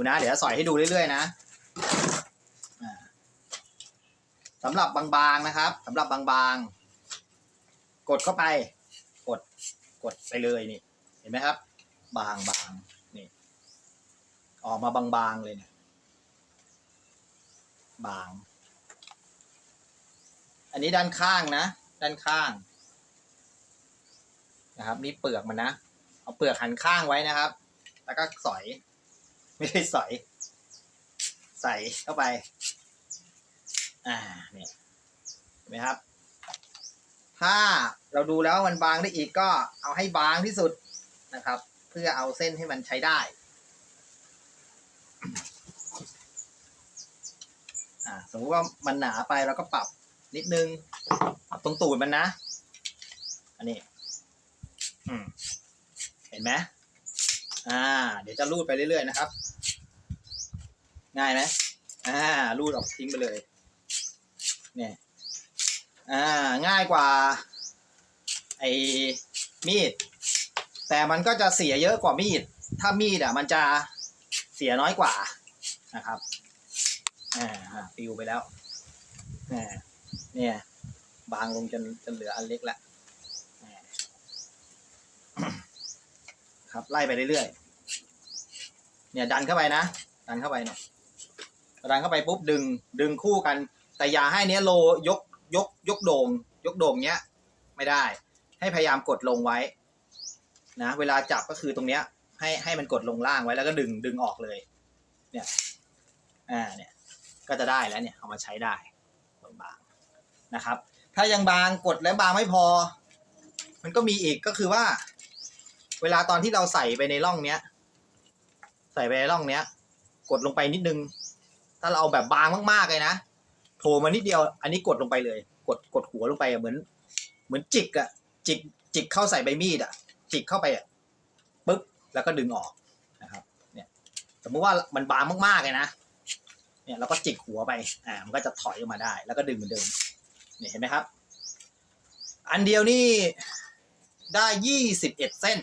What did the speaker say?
ดูนะ เดี๋ยวจะสอยให้ดูเรื่อยๆนะสำหรับบางๆนะครับสำหรับบางๆ กดเข้าไป กดกดไปเลยนี่ เห็นไหมครับ บางบางนี่ ออกมาบางๆเลยเนี่ยบาง อันนี้ด้านข้างนะ ด้านข้างนะครับ นี่เปลือกมันนะ เอาเปลือกหันข้างไว้นะครับ แล้วก็สอย ไม่ใช่สอย ใส่เข้าไป อ่าเนี่ยเห็นไหมครับ ถ้าเราดูแล้วมันบางได้อีกก็เอาให้บางที่สุดนะครับ เพื่อเอาเส้นให้มันใช้ได้ อ่าสมมติว่ามันหนาไปเราก็ปรับนิดนึงปรับตรงตูดมันนะ อันนี้ อืม เห็นไหม อ่า เดี๋ยวจะรูดไปเรื่อยๆนะครับ ง่ายไหมอ่ารูดออกทิ้งไปเลย เนี่ย อ่า ง่ายกว่า ไอ้มีด แต่มันก็จะเสียเยอะกว่ามีด ถ้ามีดอะ มันจะเสียน้อยกว่านะครับ อ่าปิวไปแล้วอ่าเนี่ย บางลงจนจนเหลืออันเล็กและอ่า ครับ ไล่ไปเรื่อยๆ เนี่ยดันเข้าไปนะ ดันเข้าไปเนี่ยดันเข้าไปปุ๊บดึง ดึงคู่กัน แต่อย่าให้เนี้ยโลยกยกยกโดง่งยกโด่งเนี้ย ไม่ได้ ให้พยายามกดลงไว้ นะ เวลาจับก็คือตรงเนี้ย ให้ให้มันกดลงล่างไว้แล้วก็ดึงดึงออกเลย เนี่ย อ่า เนี่ย ก็จะได้แล้วเนี่ยเอามาใช้ได้บางๆนะครับ ถ้ายังบางกดแล้วบางไม่พอ มันก็มีอีกก็คือว่า เวลาตอนที่เราใส่ไปในร่องเนี้ย ใส่ไปในร่องเนี้ย กดลงไปนิดนึง ถ้าเราเอาแบบบางมากๆเลยนะโผล่มานิดเดียว อันนี้กดลงไปเลย กดกดหัวลงไปเหมือน เหมือนจิกอะจิกจิกเข้าใส่ใบมีดอะจิกเข้าไปอะปึ๊บแล้วก็ดึงออกนะครับ เนี่ย สมมุติว่ามันบางมากๆเลยนะเนี่ยเราก็จิกหัวไป อ่า มันก็จะถอยออกมาได้ แล้วก็ดึงเหมือนเดิมเนี่ยเห็นไหมครับ อันเดียวนี่ได้ยี่สิบเอ็ดเส้น